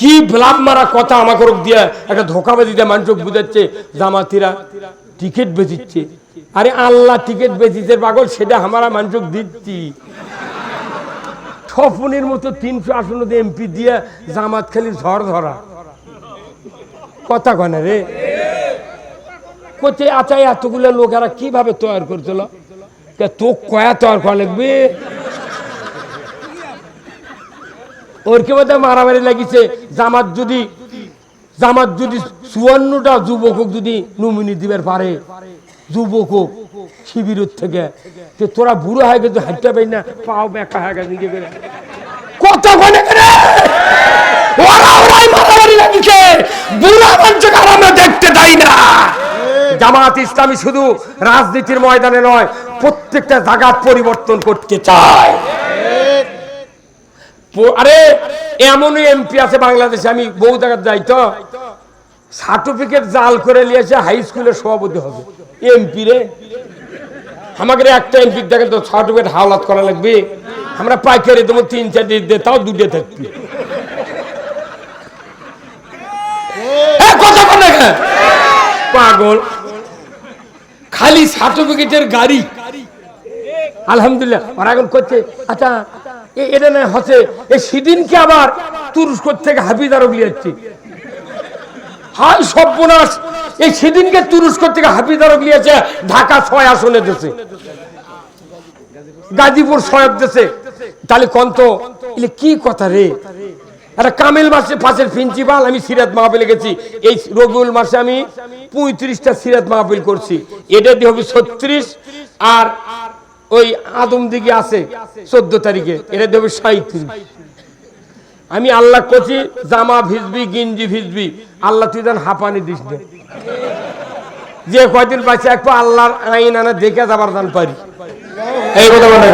কি ব্লাব মারা কথা আমাকে রোগ দিয়ে, একটা ধোকাবাজি দিয়ে মানুষ বুঝাচ্ছে, জামাতিরা টিকিট বেচিচ্ছে। আরে আল্লাহ টিকিট বেচিছে পাগল, সেটা আমরা মানুষ দিচ্ছি। স্বপনের মতো তিনশো আসন এমপি দিয়ে জামাত খালি ঝড় ধরা। কথা কনে রে? কোথায় আচ্ছা এতগুলো লোকেরা কীভাবে তৈরি করছিল? তো কয়া তৈরি করা লাগবে? ওর কে বোধহয় মারামারি লাগিছে। জামাত যদি জামাত যদি চুয়ান্নটা যুবক যদি নমিনি দিবার পারে যুবক শিবিরের থেকে যে তোরা বুড়ো হয়ে গেছে হাঁটতে পারি না, পাও বেকা হয়ে গেছে নিজে করে করে মারামারি আমরা দেখতে না। জামাত ইসলামী শুধু রাজনীতির ময়দানে নয়, প্রত্যেকটা জায়গা পরিবর্তন করতে চায়। আরে, এমনই এমপি আছে বাংলাদেশে, আমি বহু জায়গায় যাই তো। সার্টিফিকেট জাল করে নিয়েছে হাই স্কুলের সভাপতি হবে। এমপি রে? আমাদের একটা এমপি দেখেন তো সার্টিফিকেট হাওলাত করা লাগবে। আমরা পাইকারি দেবো, তিন চার দিন দিয়ে, তাও দুটো থাকবি? পাগল। খালি সার্টিফিকেটের গাড়ি। আলহামদুলিল্লাহ, ওরা এখন করছে আচ্ছা এটা হচ্ছে এই আবার তুরস্ক থেকে সর্বনাশ। এই সেদিনকে তুরস্ক থেকে লিয়েছে ঢাকা ছয় আসনে দেশে গাজীপুর ছয় দেশে তাহলে কন্ত, এলে কি কথা রে? একটা কামেল মাসে পাশের প্রিন্সিপাল, আমি সিরাত মাহফিলে গেছি। এই রবিউল মাসে আমি পঁয়ত্রিশটা সিরাত মাহফিল করছি। এটা দিয়ে হবে ছত্রিশ, আর ওই আদম দিকে আছে চোদ্দ তারিখে, এটা দিয়ে হবে সাঁত্রিশ আমি আল্লাহ করছি জামা ভিজবি, গিঞ্জি ভিজবি, আল্লাহ তুই যেন হাঁপানি দিস। যে কয়দিন বাঁচে, একটু আল্লাহর আইন আনা, দেখে যাবার দান পারি এই কথা মনে।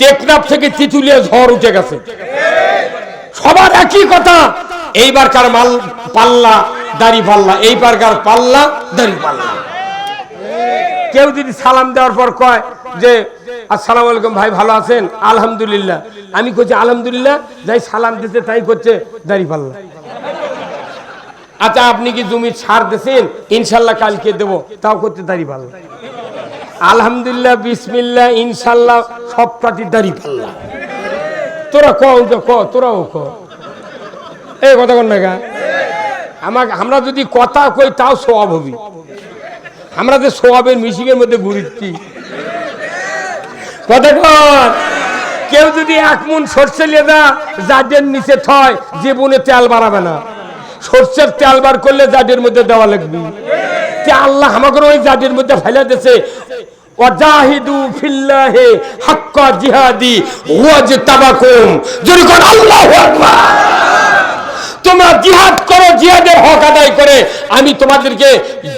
টেকনাফ থেকে তিতুলিয়া ঝড় উঠে গেছে সবার একই কথা এইবারকার মাল পাল্লা, দাড়ি পাল্লা এইবারকার পাল্লা, দাড়ি পাল্লা কেউ যদি সালাম দেওয়ার পর কয় যে, আসসালামু আলাইকুম ভাই, ভালো আছেন? আলহামদুলিল্লাহ। আমি করছি আলহামদুলিল্লাহ। যাই সালাম দিতে তাই করছে দাড়ি পাল্লা আচ্ছা আপনি কি জমি ছাড় দিয়েছেন ইনশাল্লাহ কালকে দেবো, তাও করতে দাড়ি পাল্লা আলহামদুলিল্লাহ, বিসমিল্লাহ, ইনশাল্লাহ, সব কাটি দাড়ি পাল্লা তোরা তো ক, তোরাও ক। এই কথা কন না? আমাকে, আমরা যদি কথা কই, তাও সব হবি। আমরা যে সোয়াবের মিশিংয়ের মধ্যে ঘুরিচ্ছি। কতক্ষণ কেউ যদি এক মন সর্ষে লেদা জাডের নিচে থয়, জীবনে তেল বাড়াবে না। সর্ষের তেল বার করলে জাডের মধ্যে দেওয়া লাগবে। তে আল্লাহ আমাকে ওই জাডের মধ্যে ফেলে দিছে ওয়াজাহিদু ফিল্লাহি হাক্কা জিহাদি ওয়াজ তাবাকুম যদি কোন আল্লাহু আকবার। তোমরা জিহাদ করো, জিহাদের হক আদায় করে। আমি তোমাদেরকে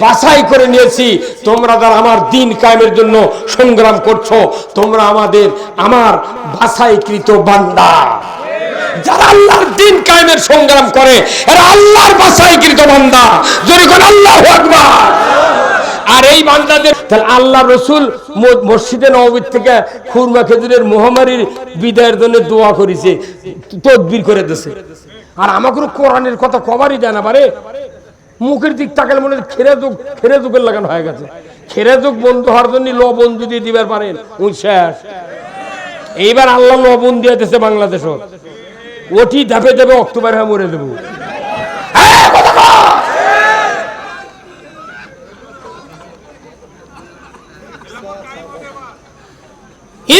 বাছাই করে নিয়েছি। তোমরা যারা আমার দিন কায়েমের জন্য সংগ্রাম করছ, তোমরা আমাদের আমার বাছাইকৃত বান্দা। যারা আল্লাহর দিন কায়েমের সংগ্রাম করে, এরা আল্লাহর বাছাইকৃত বান্দা। যদি কোন আল্লাহ আকবার। আর এই বান্দাদের, তাহলে আল্লাহ রসুল মসজিদে নবীর থেকে খুরমা খেজুরের মহামারীর বিদায়ের জন্য দোয়া করেছে, তদবির করে দিয়েছে। আর আমাকে কোরআনের কথা কবারই দেয় না পারে মুখের দিক তাকালে মনে খেরে যুগ খেরে যুগের লাগানো হয়ে গেছে। খেরে যুগ বন্ধু হওয়ার জন্য লবণ যদি দিবার পারেন উনি এইবার আল্লাহ লবণ দিয়ে দিয়েছে বাংলাদেশও। ওটি ধাপে ধাপে অক্টোবর হয়ে মরে দেবো।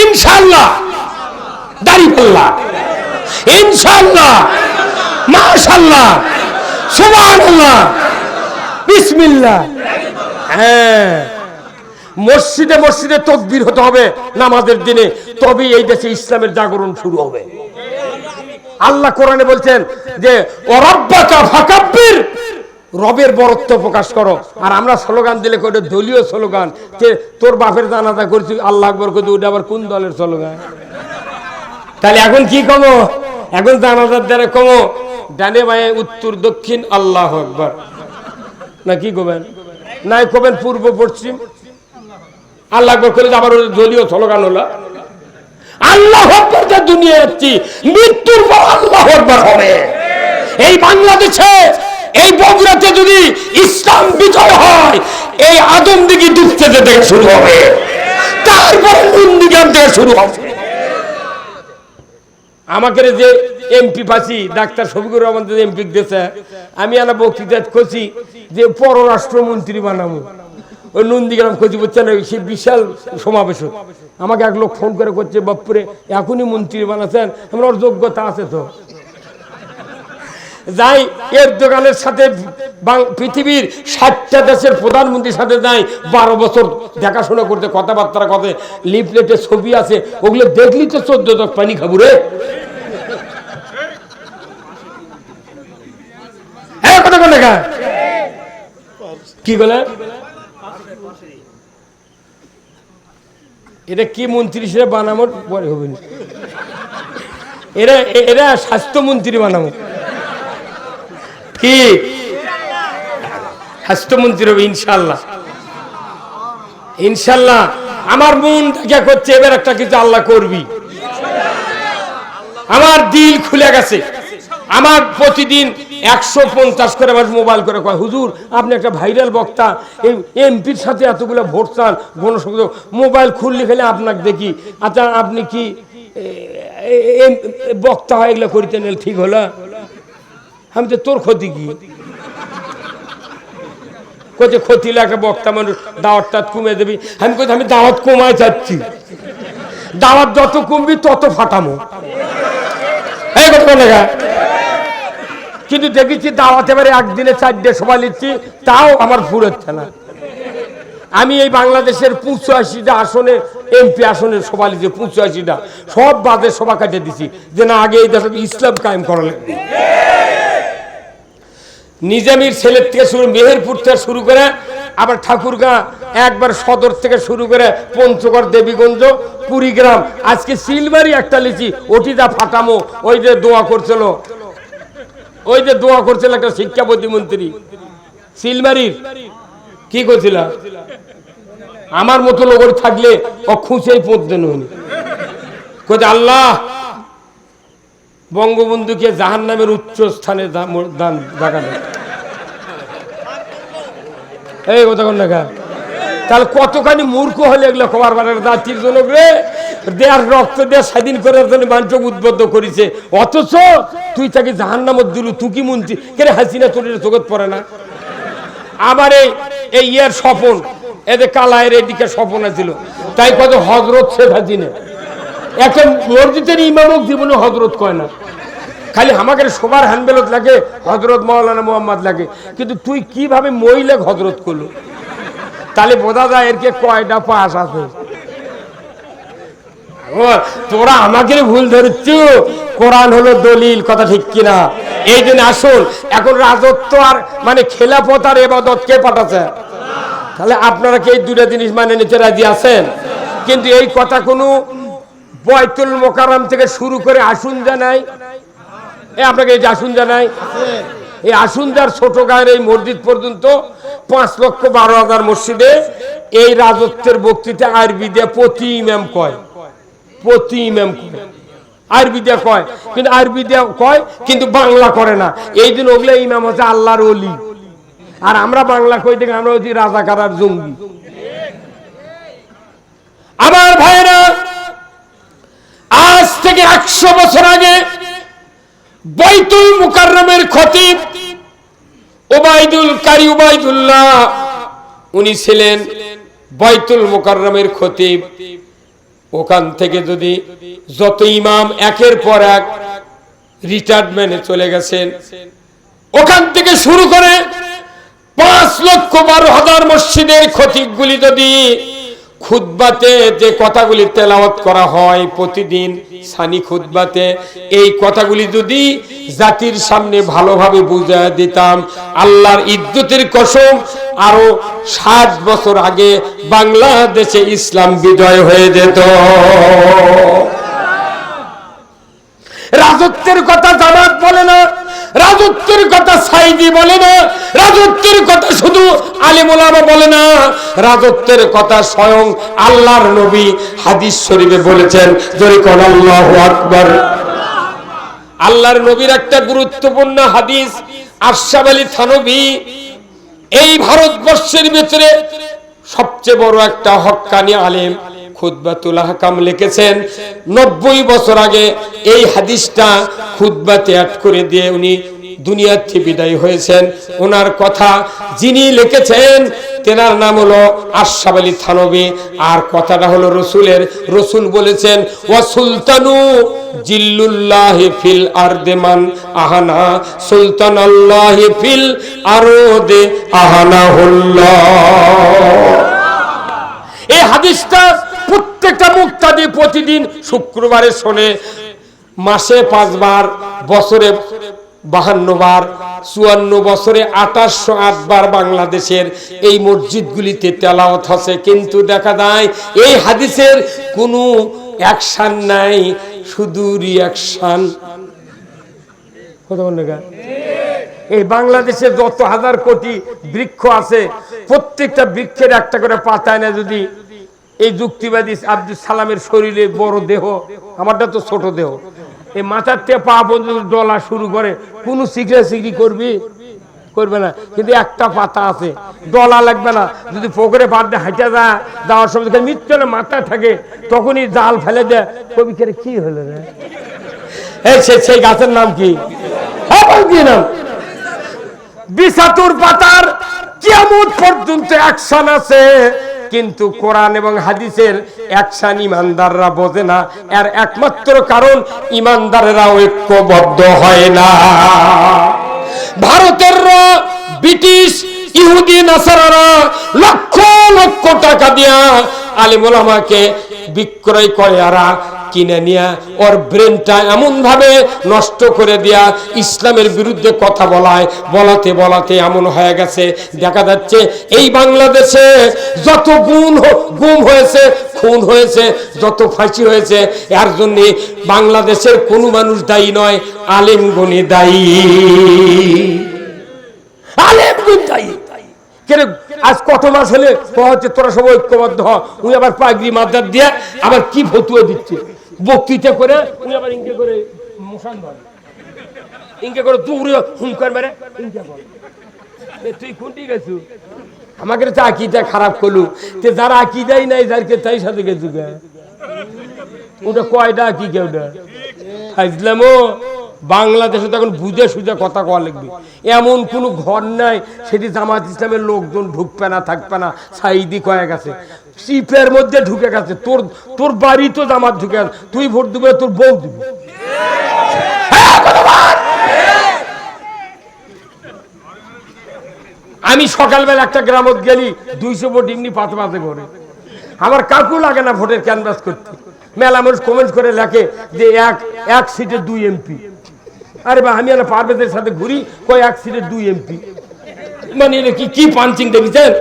ইনশাল্লাহ। দাড়ি পাল্লা। ইনশাল্লাহ। মাশাল্লাহ সুবহানাল্লাহ। বিসমিল্লাহ। হ্যাঁ। মসজিদে মসজিদে তকবীর হতে হবে নামাজের দিনে, তবেই এই দেশে ইসলামের জাগরণ শুরু হবে। আল্লাহ কোরআনে বলছেন যে অরব্বাকা ফাকাব্বির। রবের বরত্ব প্রকাশ করো। আর আমরা স্লোগান দিলে কোটা দলীয় স্লোগান? যে, তোর বাপের জানাজা করছি, আল্লাহ আকবর করছি ওটা আবার কোন দলের স্লোগান? তাহলে এখন কি কমো? এখন জানাজার দ্বারা কমো? ডানে বায়ে উত্তর, দক্ষিণ, আল্লাহ আকবর। না কি কবেন? নাই কবেন পূর্ব, পশ্চিম? আল্লাহ আকবর করলে আবার দলীয় স্লোগান হলো, আল্লাহ আকবার যে দুনিয়া যাচ্ছি, মৃত্যুর পর আল্লাহ আকবার হবে। এই বাংলাদেশে, এই বগুড়াতে যদি ইসলাম বিজয় হয়, এই আদমদিগি ডুবতে থেকে শুরু হবে। তারপরে নুনদিগাম থেকে শুরু হবে? আমাকে যে এমপি পাচ্ছি ডাক্তার শফিকুর রহমান এমপি দিয়েছে, আমি আনা বক্তৃতা করছি যে পররাষ্ট্রমন্ত্রী বানাবো ওই নন্দীগ্রাম ওই সে বিশাল সমাবেশ আমাকে এক লোক ফোন করে করছে বাপুরে, এখনই মন্ত্রী বানাচ্ছেন আমার যোগ্যতা আছে তো। যাই, এর দোকানের সাথে পৃথিবীর ষাটটা দেশের প্রধানমন্ত্রীর সাথে যাই, বারো বছর দেখাশোনা করতে, কথাবার্তা কথা লিফলেটে ছবি আছে, ওগুলো দেখলি তো চোদ্দ পানি খাব রে। দেখা এটা কি মন্ত্রী বানানোর পরে এরা এরা স্বাস্থ্যমন্ত্রী বানাবো কি? স্বাস্থ্যমন্ত্রী হবে, ইনশাল্লাহ। ইনশাল্লাহ। আমার মন থেকে করছে, এবার একটা কিছু আল্লাহ করবি। আমার দিল খুলে গেছে। আমার প্রতিদিন একশো পঞ্চাশ করে আমার মোবাইল করে কয়, হুজুর, আপনি একটা ভাইরাল বক্তা। এই এমপির সাথে এতগুলো ভোট চান, গণসংযোগ। মোবাইল খুললে খেলে আপনাকে দেখি। আচ্ছা আপনি কি বক্তা হয়, এগুলো করিতে নিলে ঠিক হলো? আমি তো তোর ক্ষতি কি? কোথায় ক্ষতি লাগে বক্তা মানুষ দাওয়াত টাত কমে দেবি। আমি কোথায় আমি দাওয়াত কমায় যাচ্ছি। দাওয়াত যত কমবি তত ফাটামো। এই কথা গা। কিন্তু দেখেছি দাওয়াত এবারে একদিনে চারটে সবাই নিচ্ছি, তাও আমার ফুরোচ্ছে না। আমি এই বাংলাদেশের পঁচাশিটা আসনে, এমপি আসনের সভা লিখছি পঁচাশিটা। সব বাদে সভা কাটিয়ে দিছি, যে না, আগে এই দেশে ইসলাম কায়েম করা লাগবে। নিজামির ছেলের থেকে শুরু, মেহেরপুর থেকে শুরু করে, আবার ঠাকুরগাঁ, একবার সদর থেকে শুরু করে, পঞ্চগড়, দেবীগঞ্জ, কুড়িগ্রাম, আজকে সিলবারি একটা লিচি ওটিটা ফাটামো, ওই যে দোয়া করছিল ওই যে দোয়া করছিল একটা শিক্ষা প্রতিমন্ত্রী। সিলমারির কি করছিল? আমার মতো লোক থাকলে ও খুঁজেই পড়তে নইনি কোথায় আল্লাহ, বঙ্গবন্ধুকে জাহান নামের উচ্চ স্থানে দান দেয় এই কথা কোন দেখা তাহলে কতখানি মূর্খ হলে এগুলো খবর বাড়ার জাতির জন্য রে? দেয়ার রক্ত দেয়া স্বাধীন করার জন্য মানুষকে উদ্বুদ্ধ করেছে। অথচ তুই তাকে জাহান নামত দিলু, তুই কি মন্ত্রী কেন হাসিনা তোর জগৎ পড়ে না? আমার এই ইয়ের স্বপন এদের কালায়ের এদিকে স্বপন ছিল তাই কত হজরত শেখ হাসিনা। একটা মসজিদের ইমামক জীবনে হজরত কয় না। খালি আমাকে সবার হ্যান্ডবেলত লাগে হজরত মৌলানা মোহাম্মদ লাগে। কিন্তু তুই কীভাবে মহিলা হজরত করল? তাহলে বোঝা যায় এর কে কয়টা পাস আছে। তোরা আমাকে ভুল ধরছ কোরআন হলো দলিল, কথা ঠিক কিনা? এই জন্য আসুন, এখন রাজত্ব আর মানে খেলাপথ আর এবাদত কে পাঠাচ্ছে? তাহলে আপনারা কি এই দুটা জিনিস মানে নিতে রাজি আছেন? কিন্তু এই কথা কোনো বয়তুল মোকাররম থেকে শুরু করে আসুন জানাই। এ, আপনাকে এই যে আসুন জানাই। এই আসুনদার ছোট গায়ের এই মসজিদ পর্যন্ত পাঁচ লক্ষ বারো হাজার মসজিদে এই রাজত্বের বক্তৃতা আরবি দিয়ে প্রতি ইমাম কয়। প্রতি ইমাম কয়। আরবি দিয়ে কয়। কিন্তু আরবি দিয়ে কয়, কিন্তু বাংলা করে না। এই দিন ওগুলো ইমাম হচ্ছে আল্লাহর অলি আর আমরা বাংলা কই থেকে আমরা হচ্ছি রাজাকার জঙ্গি। আমার ভাইরা আজ থেকে একশো বছর আগে বৈতুল মুকাররমের খতিব ওবায়দুল কারি ওবায়দুল্লাহ উনি ছিলেন বৈতুল মুকাররমের খতিব। ওখান থেকে যদি যত ইমাম একের পর এক রিটায়ারমেন্টে চলে গেছেন, ওখান থেকে শুরু করে পাঁচ লক্ষ বারো হাজার মসজিদের খতিবগুলি যদি খুতবাতে যে কথাগুলি তেলাওয়াত করা হয় প্রতিদিন সানি খুতবাতে, এই কথাগুলি যদি জাতির সামনে ভালোভাবে বুঝা দিতাম, আল্লাহর ইজ্জতের কসম আরও সাত বছর আগে বাংলাদেশে ইসলাম বিজয় হয়ে যেত। রাজত্বের কথা জামাত বলে না রাজত্বের কথা সাইদি বলে না, রাজত্বের কথা শুধু আলিমুলামা বলে না, রাজত্বের কথা স্বয়ং আল্লাহর নবী হাদিস শরীফে বলেছেন, জোরে আল্লাহু আকবার। আল্লাহর নবীর একটা গুরুত্বপূর্ণ হাদিস আরশাব আলী থানবী এই ভারতবর্ষের ভিতরে সবচেয়ে বড় একটা হক্কানি আলেম খুতবাতুল হাকাম লিখেছেন, নব্বই বছর আগে এই হাদিসটা খুতবাতে অ্যাড করে দিয়ে উনি দুনিয়ার বিদায় হয়েছেন। ওনার কথা যিনি লিখেছেন, তেনার নাম হলো আশরাফ আলী থানবী। আর কথাটা হলো রসুলের। রসুল বলেছেন, ওয়া সুলতানু জিল্লুল্লাহি ফিল আরদেমান আহানা। সুলতান আল্লাহি ফিল আরদে আহানাহুল্লাহ। এই হাদিসটা প্রত্যেকটা মুক্তাদি প্রতিদিন শুক্রবারে শোনে। মাসে পাঁচবার, বছরে বাহান্ন বার, চুয়ান্ন বছরে আঠাশশো বার বাংলাদেশের এই মসজিদগুলিতে তেলাওয়াত হচ্ছে। কিন্তু দেখা যায়, এই হাদিসের কোনো অ্যাকশন নাই, শুধু রিয়াকশন? এই বাংলাদেশে যত হাজার কোটি বৃক্ষ আছে, প্রত্যেকটা বৃক্ষের একটা করে পাতায় না যদি এই যুক্তিবাদী আব্দুল সালামের শরীরে বড় দেহ, আমারটা তো ছোট দেহ। এই মাথার থেকে পা পর্যন্ত ডলা শুরু করে। কোনো শিখরে শিখরি করবি? করবে না। কিন্তু একটা পাতা আছে। ডলা লাগবে না। যদি পুকুরে বাদ দিয়ে হাঁটে যা যাওয়ার সময় মৃত্যু মাথা থাকে, তখনই জাল ফেলে দেয় কবি করে কি হলো রে? এই সে- সেই গাছের নাম কি? কি নাম? বিসাতুর পাতার কিয়ামত পর্যন্ত অ্যাকশন আছে? কিন্তু কোরআন এবং হাদিসের একসান ইমানদাররা বোঝে না। এর একমাত্র কারণ ইমানদারেরা ঐক্যবদ্ধ হয় না। ভারতের ব্রিটিশ, ইহুদি, নাসারারা লক্ষ লক্ষ টাকা দিয়া আলিমুল আমাকে বিক্রয় করে আরা কিনে নিয়া ওর ব্রেনটা এমন ভাবে নষ্ট করে দিয়া ইসলামের বিরুদ্ধে কথা বলায়, বলাতে বলাতে এমন হয়ে গেছে। দেখা যাচ্ছে এই বাংলাদেশে যত গুণ গুম হয়েছে, খুন হয়েছে, যত ফাঁসি হয়েছে, এর জন্য বাংলাদেশের কোনো মানুষ দায়ী নয়, আলেম গুণী দায়ী। আলেমগুন দায়ী। কেন আজ কত মাস হলে? হচ্ছে, তোরা সব ঐক্যবদ্ধ হ। উনি আবার পাগড়ি মাদার দিয়ে আবার কি ফতুয়া দিচ্ছে? বক্তৃতা করে উনি আবার ইনকে করে মোশান ধরে। ইনকে করে দৌড়ে হুঙ্কার মেরে করে। তুই কোনটি গেছু? আমাকে তো আকিদা খারাপ করলু। তে যারা আকিদাই নাই যারকে তাই সাথে গেছু ওটা কয়টা বাংলাদেশে তখন বুঝে সুঝে কথা কওয়া লাগবে। এমন কোন ঘর নাই, সেটি জামাত ইসলামের লোকজন ঢুকবে না, থাকবে না সাইদি কয়ে গেছে। চিপের মধ্যে ঢুকে গেছে, তোর তোর বাড়ি তো জামাত ঢুকে গেছে, তুই ভোট দিবে, তোর বউ দিবে। আমি সকালবেলা একটা গ্রামত গেলি, দুইশো ভোট এমনি পাতে পাতে করে। আমার কাকু লাগে না ভোটের ক্যানভাস করতে। মেলা মানুষ কমেন্ট করে লেখে যে এক এক সিটে দুই এমপি। আরে বা আমি একটা পারভেজের সাথে ঘুরি, কয় এক সিটে দুই এমপি। মানে কি কি পাঞ্চিং দেখেছেন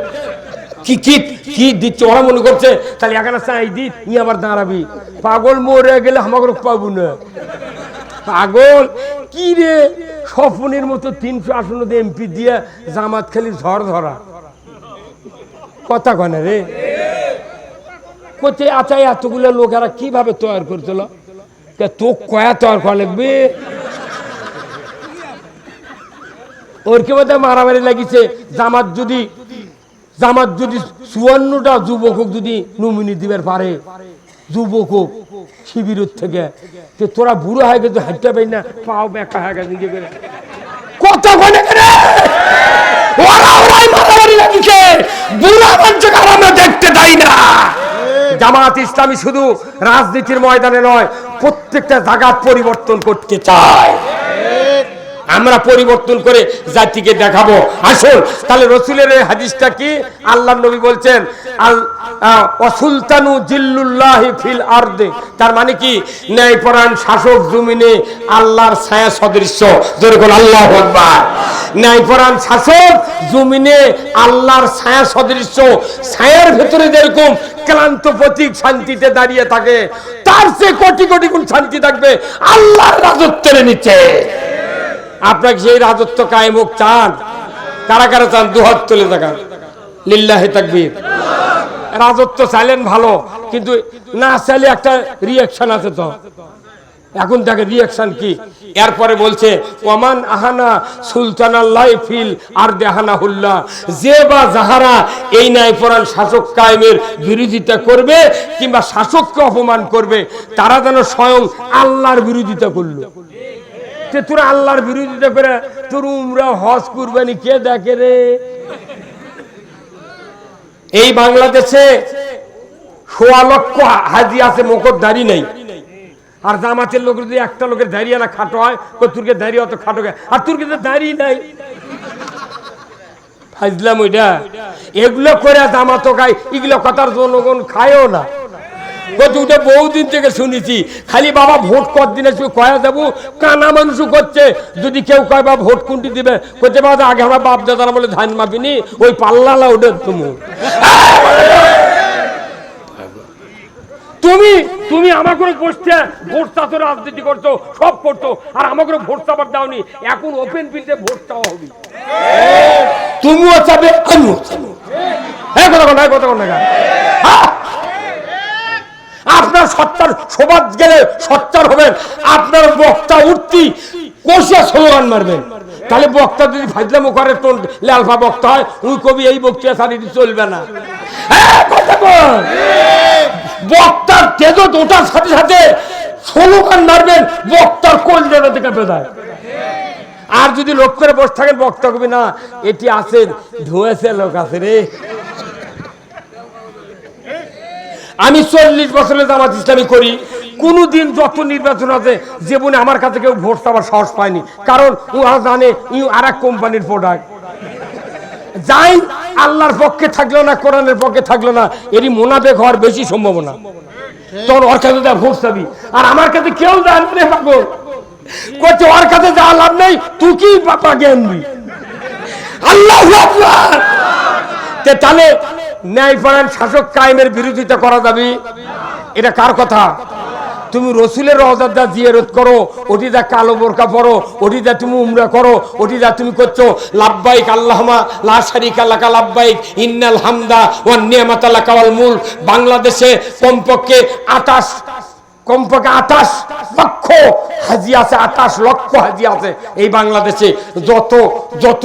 কি কি কি দিচ্ছে? ওরা মনে করছে, তাহলে এখানে চাই দি ই আবার দাঁড়াবি। পাগল মরে গেলে আমাকে পাবো না। পাগল? কি রে? স্বপনের মতো তিনশো আসন এমপি দিয়ে জামাত খালি ঝড় ধরা। কথা কনে রে? কোথায় আচ্ছা এতগুলো লোকেরা কীভাবে তৈরি করছিল তা কয়া লাগবে? ওর কে বোধহয় মারামারি লাগিছে? জামাত যদি জামাত যদি চুয়ান্নটা যুবক যদি নমিনি দিবার পারে যুবক শিবিরের থেকে, তো তোরা বুড়ো হয়ে গেছে হাঁটতে পারি না, পাও বেকা হয়ে গেছে নিজে করে কত করে ওরা ওরাই মারামারি লাগিছে। বুড়া মানুষকে আর আমরা দেখতে দেয় না। জামাত ইসলামী শুধু রাজনীতির ময়দানে নয় প্রত্যেকটা জায়গা পরিবর্তন করতে চায়। আমরা পরিবর্তন করে জাতিকে দেখাবো। আসুন, তাহলে রসুলের এই হাদিসটা কি? আল্লাহ নবী বলছেন, আল অসুলতানু জিল্লুল্লাহি ফিল আরদে। তার মানে কি? ন্যায়পরায়ণ শাসক জমিনে আল্লাহর ছায়া সদৃশ্য। যেরকম আল্লাহ আকবার। ন্যায়পরায়ণ শাসক জমিনে আল্লাহর ছায়া সদৃশ্য। ছায়ার ভেতরে যেরকম ক্লান্ত প্রতীক শান্তিতে দাঁড়িয়ে থাকে, তার চেয়ে কোটি কোটি গুণ শান্তি থাকবে আল্লাহর রাজত্বের নিচে। আপনাকে সেই রাজত্ব কায়েম হোক চান কারা কারা চান, দুহাত তুলে থাকা লিল্লাহে তাকবীর। রাজত্ব চাইলেন ভালো, কিন্তু না চাইলে একটা রিয়াকশন আছে তো। এখন দেখে রিয়াকশন কি? এরপরে বলছে, ওমান আহানা সুলতান আল্লাহ ফিল আর দেহানা হুল্লা যে বা যাহারা এই ন্যায় পরাণ শাসক কায়েমের বিরোধিতা করবে কিংবা শাসককে অপমান করবে, তারা যেন স্বয়ং আল্লাহর বিরোধিতা করল। তে তোরা আল্লাহর বিরোধিতা করে তোর উমরা হজ কুরবানি কে দেখে রে? এই বাংলাদেশে সোয়া লক্ষ হাজি আছে, মকর দাড়ি নেই। আর জামাতের লোক যদি একটা লোকের দাঁড়িয়ে না খাটো হয় তুরকে দাঁড়িয়ে অত খাটো আর তুরকে তো দাঁড়িয়ে নাই। ফাইজলাম ওইটা এগুলো করে জামাতো খায়, এগুলো কথার জনগণ খায়ও না। উঠে বহুদিন থেকে শুনেছি খালি বাবা ভোট কত দিনে কয়া দেবো কানা মানুষও করছে। যদি কেউ কয় বা ভোট কোনটি দিবে? করতে বাবা আগে আমরা বাপ দাদারা বলে ধান মাপিনি ওই পাল্লা ওটা তুমি। তুমি তুমি আমাকে বসতে ভোট চাতো রাজনীতি করছ সব করছ আর আমাকে ভোট চাপার দাওনি। এখন ওপেন ফিল্ডে ভোট চাওয়া হবে। তুমিও চাবে আমিও চাবো কথা কথা কথা কথা আপনার সত্তার সমাজ গেলে সত্তার হবেন। আপনার বক্তা উঠতি, কষিয়া স্লোগান মারবেন। তাহলে বক্তা যদি ফাজলামো করে তোর লালফা বক্তা হয় ওই কবি এই বক্তৃতা সারি চলবে না। বক্তার তেজ ওঠার সাথে সাথে স্লোগান মারবেন, বক্তার কল্যাণ থেকে বেদায়। আর যদি লোক করে বসে থাকেন বক্তা কবি, না, এটি আছেন ধুয়েছে লোক আছে রে। আমি চল্লিশ বছরের জামাত ইসলামী করি। কোনদিন যত নির্বাচন আছে, জীবনে আমার কাছে কেউ ভোট চাবার সাহস পায়নি। কারণ উহা জানে, ই আর এক কোম্পানির প্রোডাক্ট যাই, আল্লাহর পক্ষে থাকল না, কোরআনের পক্ষে থাকল না, এরই মোনাফেক হওয়ার বেশি সম্ভাবনা। তোর ওর কাছে যা ভোট চাবি, আর আমার কাছে কেউ জানবে পাগল। করছে ওর কাছে যা লাভ নেই, তুই কি বাপা জ্ঞানবি আল্লাহ তাহলে ন্যায়পরায়ণ শাসক কায়েমের বিরোধিতা করা যাবে। এটা কার কথা? তুমি রসুলের রহজাদা রোধ করো, ওটি যা কালো বোরকা পরো, ওটি যা তুমি উমরা করো, ওটি যা তুমি করছ। লাভবাইক আল্লাহমা, লা শারিকা লাকা লাভবাইক, ইন্নাল হামদা ও নিয়ামাত আল্লাহ কাওয়াল মূল বাংলাদেশে কমপক্ষে আটাশ কমপক্ষে আঠাশ লক্ষ হাজি আছে, আঠাশ লক্ষ হাজি আছে এই বাংলাদেশে। যত যত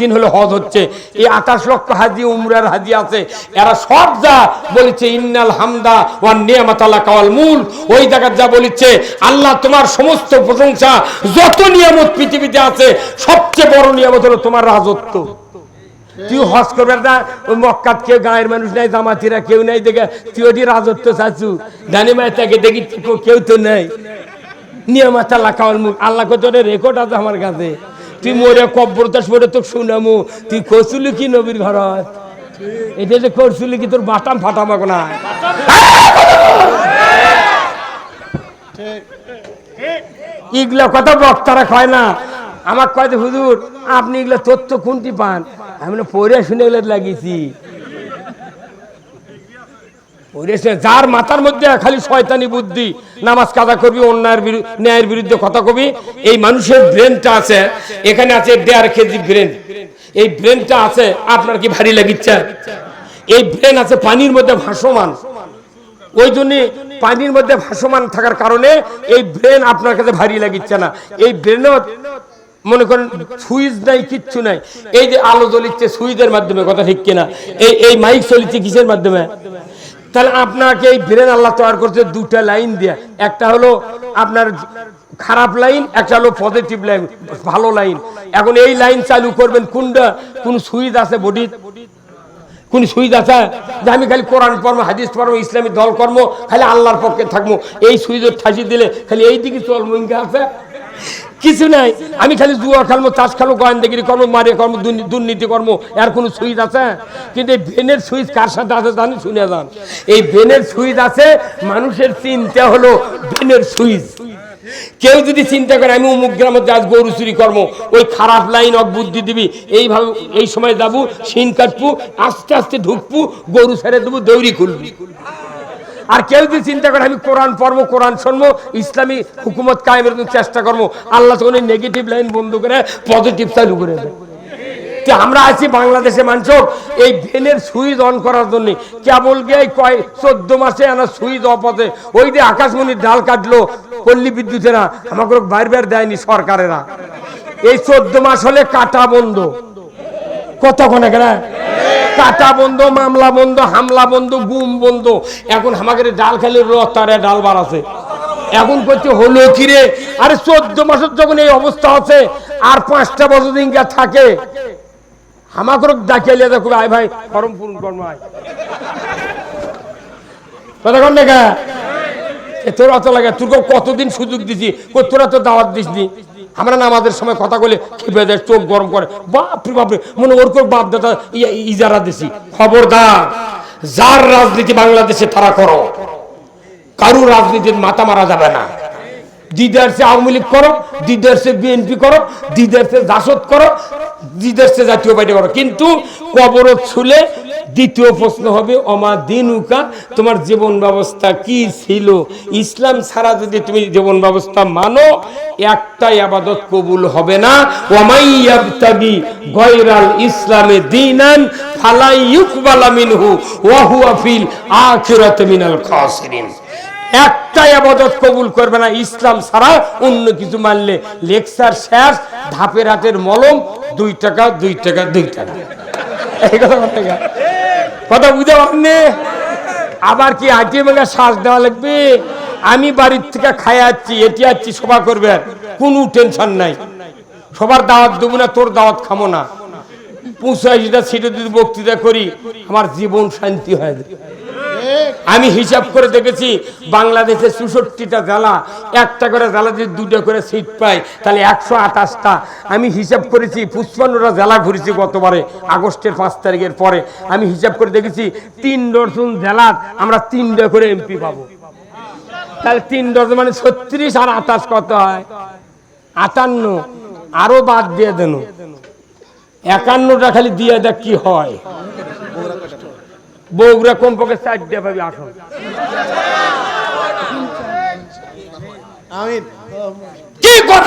দিন হলো হজ হচ্ছে, এই আঠাশ লক্ষ হাজি, উমরার হাজি আছে। এরা সব যা বলেছে, ইন্নাল হামদা ওয়ান নিয়ামাত আল্লাহ কাওয়াল মূল ওই জায়গার যা বলেছে, আল্লাহ তোমার সমস্ত প্রশংসা, যত নিয়ামত পৃথিবীতে আছে, সবচেয়ে বড় নিয়ামত হলো তোমার রাজত্ব। তুই হজ করবে না ওই মক্কাত কেউ গায়ের মানুষ নাই জামাতিরা কেউ নাই দেখে তুই ওটি রাজত্ব চাচু ডানি মায়ের তাকে দেখি কেউ- তো নাই। নিয়মাত আল্লাহ কাওয়াল মুখ। আল্লাহ কত রেকর্ড আছে আমার কাছে। তুই মোরে কব্বরতাস পরে তো শুনামু। তুই কচুলি কি নবীর ঘর এটা যে করছিলি কি তোর বাটাম ফাটামাক না। ইগলা কথা বক্তারা কয় না। আমার কয় যে, হুজুর আপনি এগুলো তথ্য কোনটি পান? আমি পড়ে শুনে এগুলো লাগিয়েছি। যার মাথার মধ্যে খালি শয়তানি বুদ্ধি নামাজ কাজা করবি অন্যায়ের ন্যায়ের বিরুদ্ধে কথা কবি এই মানুষের ব্রেনটা আছে এখানে আছে দেড় কেজি ব্রেন। এই ব্রেনটা আছে আপনার কি ভারী লাগিচ্ছে? এই ব্রেন আছে পানির মধ্যে ভাসমান। ওই জন্য পানির মধ্যে ভাসমান থাকার কারণে এই ব্রেন আপনার কাছে ভারী লাগিচ্ছে না। এই ব্রেনও মনে করেন, সুইচ নাই, কিচ্ছু নাই। এই যে আলো জ্বলিচ্ছে সুইচের মাধ্যমে, কথা ঠিক কিনা? এই এই মাইক চলিচ্ছে কিসের মাধ্যমে? তাহলে আপনাকে এই ব্রেন আল্লাহ তৈরি করছে দুটা লাইন দিয়ে। একটা হলো আপনার খারাপ লাইন, একটা হলো পজিটিভ লাইন, ভালো লাইন। এখন এই লাইন চালু করবেন কোনটা? কোন সুইচ আছে বডি? কোন সুইচ আছে? যে আমি খালি কোরআন পড়ব, হাদিস পড়ব, ইসলামী দল কর্ম খালি আল্লাহর পক্ষে থাকব। এই সুইচের ঠাসি দিলে খালি এই দিকে চলবো আছে? কিছু নাই। আমি খালি জুয়া খেলব চাষ খেলব গোয়েন্দাগিরি কর্ম, মারে কর্ম দুর্নীতি কর্ম, এর কোনো সুইচ আছে? কিন্তু এই ব্রেনের সুইচ কার সাথে আছে জানি, শুনে যান। এই ব্রেনের সুইচ আছে, মানুষের চিন্তা হলো ব্রেনের সুইচ। কেউ যদি চিন্তা করে, আমি অমুক গ্রামে আজ গরু চুরি কর্ম, ওই খারাপ লাইন অক বুদ্ধি দিবি, এইভাবে, এই সময় যাব শিন কাটবো, আস্তে আস্তে ঢুকবো, গরু ছেড়ে দেবো, দৌড়ি খুলবি। আর কেউ যদি চিন্তা করে আমি কোরআন পড়ব, কোরআন শুনব, ইসলামী হুকুমত কায়েমের চেষ্টা করব, আল্লাহ তখন নেগেটিভ লাইন বন্ধ করে পজিটিভ চালু করে দেয় আমরা আছি বাংলাদেশে মানুষ, এই ভেনের সুইচ অন করার জন্য। কেবল গিয়ে কয় চোদ্দ মাসে আনা সুইচ আছে। ওই যে আকাশমণির ডাল কাটলো, পল্লী বিদ্যুতেরা, আমাকে বাইর বাইর দেয়নি সরকারেরা। এই চোদ্দ মাস হলে কাটা বন্ধ। কতক্ষণে কেন কাটা বন্ধ, মামলা বন্ধ, হামলা বন্ধ, গুম বন্ধ। এখন আমাদের ডাল খালি রতারে ডাল বাড়াছে এখন করছে হলো কিরে আরে চোদ্দ মাসের যখন এই অবস্থা আছে, আর পাঁচটা বছর দিন থাকে। আমাকে ডাকিয়ে দেখো, আয় ভাই, ফরম পূরণ কর্ম আয় কতক্ষণ দেখা তোর অত লাগে, তোর কতদিন সুযোগ দিছি? তোরা তো দাওয়াত দিসনি? আমরা নামাজের সময় কথা বলে খেপে দেয়, চোখ গরম করে। বাপরে বাপরে, মনে ওর করে বাপ দাদা ইজারা দিছি। খবরদার, যার রাজনীতি বাংলাদেশে তারা করো কারু রাজনীতির মাথা মারা যাবে না। দিদারসে আওয়ামী লীগ করো দিদারসে বিএনপি করো দিদারসে জাসদ করো দিদারসে জাতীয় পার্টি করো। কিন্তু কবর ছুলে দ্বিতীয় প্রশ্ন হবে অমা দিনুকা, তোমার জীবন ব্যবস্থা কি ছিল? ইসলাম ছাড়া যদি তুমি জীবন ব্যবস্থা মানো, একটাই আবাদত কবুল হবে না। ওয়ামাইয়াবতাগি গয়রাল ইসলামে দিনান, ফালাই ইউকবালা মিনহু ফিল আখিরাতি মিনাল খাসিরিন। একটাই আবাদত কবুল করবে না ইসলাম ছাড়া, অন্য কিছু মানলে। লেকচার শেষ ধাপের হাতের মলম, দুই টাকা দুই টাকা দুই টাকা। কথা বুঝতে আবার কি আইটিএম এর শ্বাস দেওয়া লাগবে? আমি বাড়ির থেকে খাই যাচ্ছি এটি যাচ্ছি সভা করবে। কোনো টেনশন নাই। সবার দাওয়াত দেবো না, তোর দাওয়াত খামো না। পঁচাশিটা সিটে যদি বক্তৃতা করি, আমার জীবন শান্তি হয়ে যাবে। আমি হিসাব করে দেখেছি, বাংলাদেশে চৌষট্টিটা জেলা একটা করে জেলা যদি দুটো করে সিট পাই তাহলে একশো আঠাশটা। আমি হিসাব করেছি পুষ্পান্নটা জেলা ঘুরেছি গতবারে, আগস্টের পাঁচ তারিখের পরে। আমি হিসাব করে দেখেছি, তিন ডজন জেলার আমরা তিনটা করে এমপি পাবো। তাহলে তিন ডজন মানে ছত্রিশ আর আঠাশ কত হয়? আটান্ন। আরও বাদ দিয়ে দেন। একান্নটা খালি দিয়ে দেখ কি হয়। বগুড়া কমপক্ষে চারটে পাবি আমিন। কি নেই?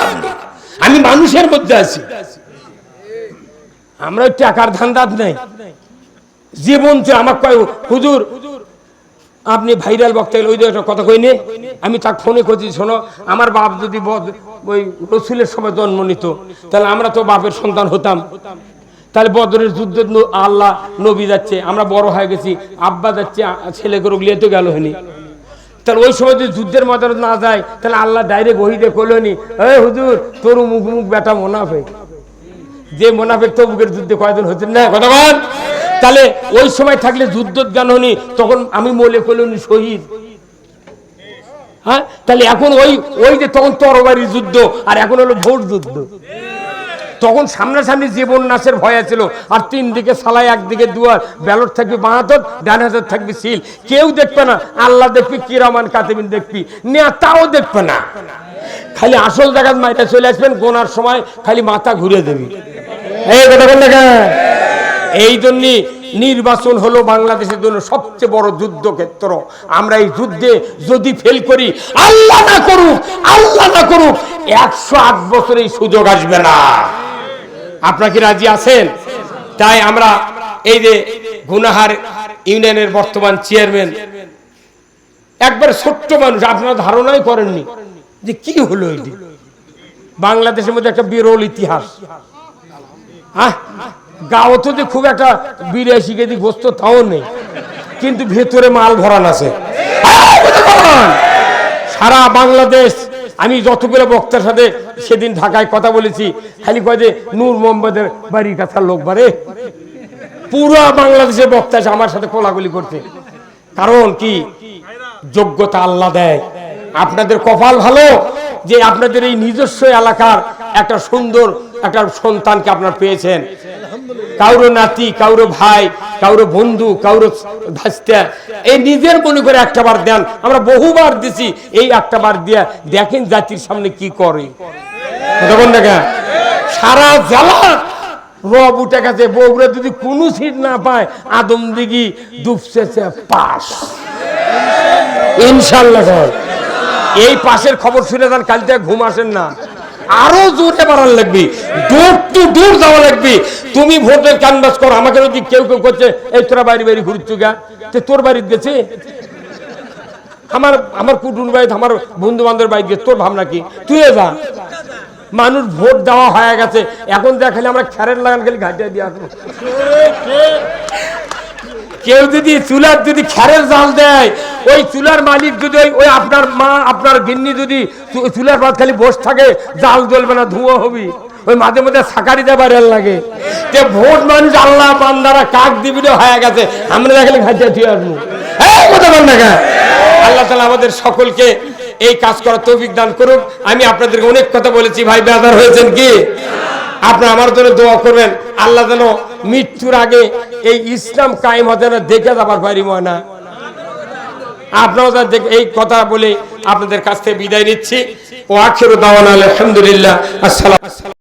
আমি মানুষের মধ্যে আছি। আমরা টাকার ধান্দাত নেই। জীবন তো আমার কয় হুজুর আপনি ভাইরাল বক্তা ওই যে একটা কথা কইনে আমি তাকে ফোনে করছি শোনো আমার বাপ যদি ওই রসুলের সময় জন্ম নিত তাহলে আমরা তো বাপের সন্তান হতাম। তাহলে বদরের যুদ্ধ আল্লাহ নবী যাচ্ছে, আমরা বড় হয়ে গেছি, আব্বা যাচ্ছে ছেলে করে লিয়ে তো গেল হয়নি। তাহলে ওই সময় যদি যুদ্ধের ময়দানে না যায়, তাহলে আল্লাহ ডাইরেক্ট ওহিদে করল নি এই হুজুর, তোর মুখ মুখ বেটা মোনাফে যে মোনাফেক তবুকের যুদ্ধে কয়দিন হচ্ছেন না বল। তাহলে ওই সময় থাকলে যুদ্ধ জ্ঞান হনি তখন আমি মলে করলি শহীদ। হ্যাঁ? তাহলে এখন ওই ওই যে তখন তরবারি যুদ্ধ, আর এখন হলো ভোট যুদ্ধ। তখন সামনাসামনি জীবন নাশের ভয় ছিল। আর তিন দিকে সালাই একদিকে দুয়ার, ব্যালট থাকবে বাহাতর, ডান হাতের থাকবে সিল। কেউ দেখবে না, আল্লাহ দেখবি কিরামান কাতেবিন দেখবি। নেতাও দেখবে না। খালি আসল জায়গায় মাইটা চলে আসবেন, গোনার সময় খালি মাথা ঘুরে দেবি। এই কথা এই জন্য নির্বাচন হলো বাংলাদেশের জন্য সবচেয়ে বড় যুদ্ধক্ষেত্র। আমরা এই যুদ্ধে যদি ফেল করি, আল্লাহ না করুক, আল্লাহ না করুক, একশো আট বছর এই সুযোগ আসবে না। আপনারা কি রাজি আছেন? তাই আমরা এই যে গুনাহার ইউনিয়নের বর্তমান চেয়ারম্যান, একবার ছোট্ট মানুষ, আপনারা ধারণাই করেননি যে কি হলো এটি? বাংলাদেশের মধ্যে একটা বিরল ইতিহাস। হ্যাঁ গাঁও তো যে খুব একটা বিরাশি কেজি গোস্ত তাও নেই, কিন্তু ভেতরে মাল ভরান আছে। সারা বাংলাদেশ আমি যতগুলো বক্তার সাথে সেদিন ঢাকায় কথা বলেছি, খালি কয় যে, নূর মোহাম্মদের বাড়ির কাছার লোক বারে পুরো বাংলাদেশের বক্তা আমার সাথে কোলাগুলি করছে। কারণ কি? যোগ্যতা আল্লাহ দেয়। আপনাদের কপাল ভালো যে আপনাদের এই নিজস্ব এলাকার একটা সুন্দর একটা সন্তানকে আপনার পেয়েছেন। কাউরো নাতি, কাউরো ভাই, কাউরো বন্ধু, কাউরো ভাস্তা, এই নিজের মনে করে একটা বার দেন। আমরা বহুবার দিছি, এই একটা বার দিয়া দেখেন জাতির সামনে কি করে। তখন দেখা সারা জেলা রব উঠে গেছে বগুড়া যদি কোনো সিট না পায়, আদম দিঘি ডুবছে পাস ইনশাল্লাহ এই পাশের খবর শুনে তার কাল থেকে ঘুম আসেন না। আরও জোরে বাড়ান লাগবি। দূর টু দূর যাওয়া লাগবি। তুমি ভোটের কানবাস করো। আমাকে যদি কেউ কেউ করছে, এই তোরা বাড়ি বাড়ি ঘুরছু গা? তোর বাড়িতে গেছে? আমার আমার কুটুর বাড়িতে আমার বন্ধু বান্ধবের বাড়িতে গেছে। তোর ভাবনা কি? তুই যা। মানুষ ভোট দেওয়া হয়ে গেছে। এখন দেখালে আমরা খ্যারের লাগান খালি ঘাটিয়ে দিয়ে আসব। কেউ যদি চুলার যদি খ্যারের জাল দেয়, ওই চুলার মালিক যদি ওই আপনার মা, আপনার গিন্নি যদি চুলার পাত খালি বসে থাকে, জাল জ্বলবে না, ধুয়ো হবি। ওই মাঝে মধ্যে সাকারি দেবার লাগে। তে ভোট মানুষ আল্লাহ বান্দারা কাক দিবিলে হয়ে গেছে, আমরা দেখালে ঘাটিয়া দিয়ে আসব। কথা বল আল্লাহ তালা আমাদের সকলকে এই কাজ করার তৌফিক দান করুক। আমি আপনাদেরকে অনেক কথা বলেছি, ভাই বেদার হয়েছেন কি? আপনারা আমার জন্য দোয়া করবেন। আল্লাহ যেন মৃত্যুর আগে এই ইসলাম কায়েম হতে না দেখে যাবার পারি ময়না। আপনারা এই কথা বলে আপনাদের কাছ থেকে বিদায় নিচ্ছি। ও আখের দাওয়ান আলহামদুলিল্লাহ। আসসালাম